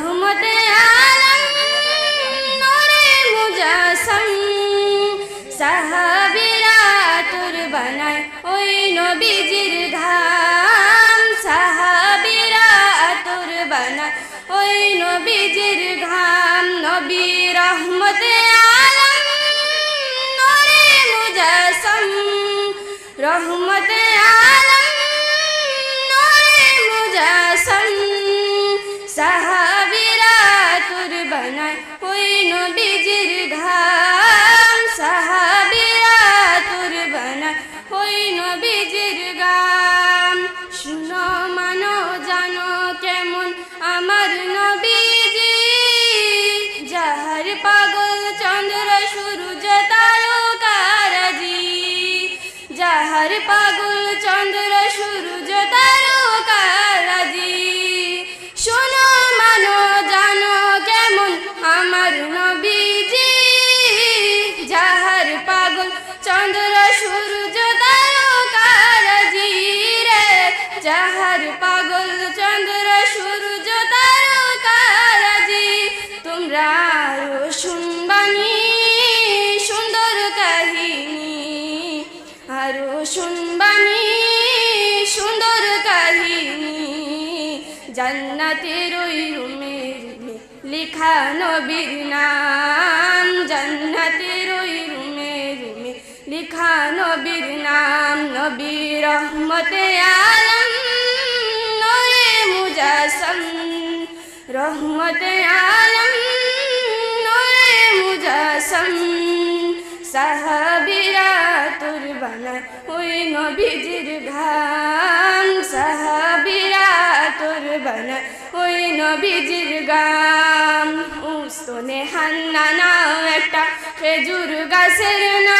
রহমত আলম নূরে মুজাসম। সাহাবিরা তোর বানায় ওই নবীজির ধার নবীজির ঘাম সাহাবিরা তোর বানায় ওই নবীজির গাম শুনো মানো যাহার পাগল চন্দ্র, সূর্য তারকারাজি তোমরা আরও শুনবানি সুন্দর কাহিনী। আরও শুনবানি সুন্দর কাহিনী। জান্নাতের ওই রুমে রুমে নবীর নাম। জান্নাতের ওই রুমে রুমে নবীর নাম। নবী রহমতে আলম রহমতে আলম নরে মুজাসম, সাহাবিরা তোর বানায় ওই নবীজির ঘাম সাহাবিরা তোর বানায় ওই নবীজির গাম উস্তনে হান্না নাও একটা খেজুর গাছের নাম।